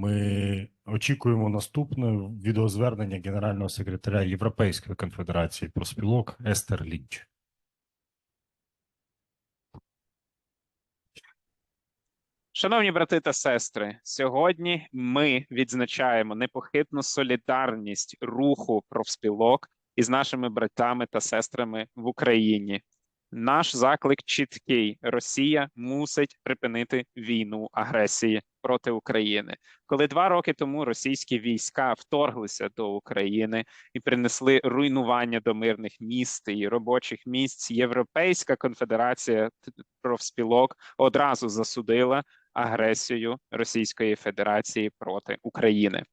Ми очікуємо наступне відеозвернення генерального секретаря Європейської конфедерації профспілок Естер Лінч. Шановні брати та сестри, сьогодні ми відзначаємо непохитну солідарність руху профспілок із нашими братами та сестрами в Україні. Наш заклик чіткий: Росія мусить припинити війну агресії проти України. Коли два роки тому російські війська вторглися до України і принесли руйнування до мирних міст і робочих місць, Європейська конфедерація профспілок одразу засудила агресію Російської Федерації проти України.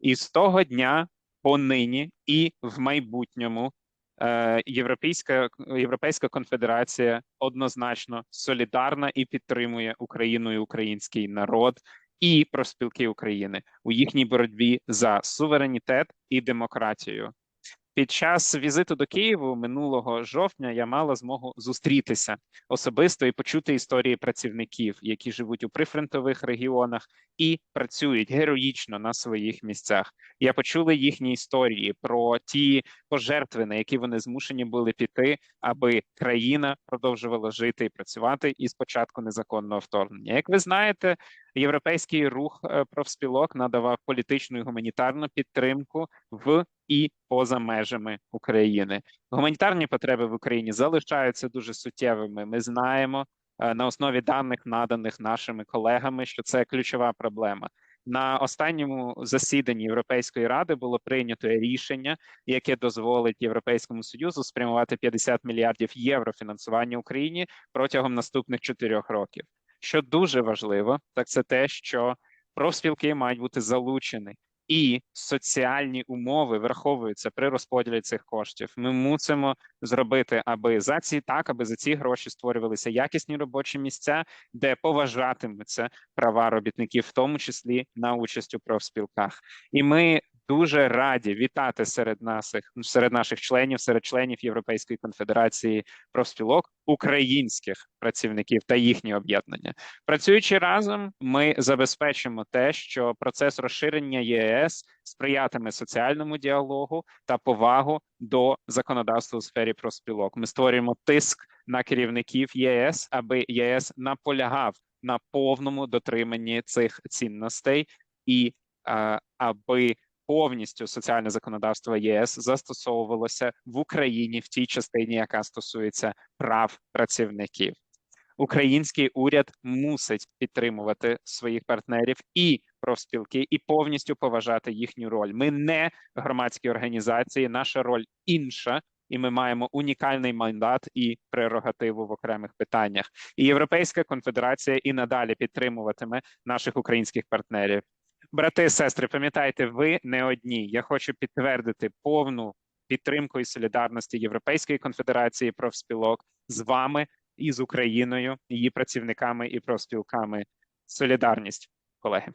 І з того дня понині і в майбутньому Європейська, Європейська конфедерація однозначно солідарна і підтримує Україну і український народ і профспілки України у їхній боротьбі за суверенітет і демократію. Під час візиту до Києву минулого жовтня я мала змогу зустрітися особисто і почути історії працівників, які живуть у прифронтових регіонах і працюють героїчно на своїх місцях. Я почула їхні історії про ті пожертви, на які вони змушені були піти, аби країна продовжувала жити і працювати із початку незаконного вторгнення. Як ви знаєте, європейський рух е, профспілок надавав політичну і гуманітарну підтримку в і поза межами України. Гуманітарні потреби в Україні залишаються дуже суттєвими. Ми знаємо е, на основі даних, наданих нашими колегами, що це ключова проблема. На останньому засіданні Європейської ради було прийнято рішення, яке дозволить Європейському Союзу спрямувати 50 мільярдів євро фінансування Україні протягом наступних чотирьох років. Що дуже важливо, так це те, що профспілки мають бути залучені і соціальні умови враховуються при розподілі цих коштів. Ми мусимо зробити, аби за ці так, аби за ці гроші створювалися якісні робочі місця, де поважатимуться права робітників, в тому числі на участь у профспілках. І ми дуже раді вітати серед наших серед наших членів, серед членів Європейської конфедерації профспілок українських працівників та їхні об'єднання. Працюючи разом, ми забезпечимо те, що процес розширення ЄС сприятиме соціальному діалогу та повагу до законодавства у сфері профспілок. Ми створюємо тиск на керівників ЄС, аби ЄС наполягав на повному дотриманні цих цінностей і а, аби повністю соціальне законодавство ЄС застосовувалося в Україні в тій частині, яка стосується прав працівників. Український уряд мусить підтримувати своїх партнерів і профспілки, і повністю поважати їхню роль. Ми не громадські організації, наша роль інша. І ми маємо унікальний мандат і прерогативу в окремих питаннях. І Європейська конфедерація і надалі підтримуватиме наших українських партнерів. Брати і сестри, пам'ятайте, ви не одні. Я хочу підтвердити повну підтримку і солідарності Європейської конфедерації профспілок з вами і з Україною, її працівниками і профспілками. Солідарність, колеги.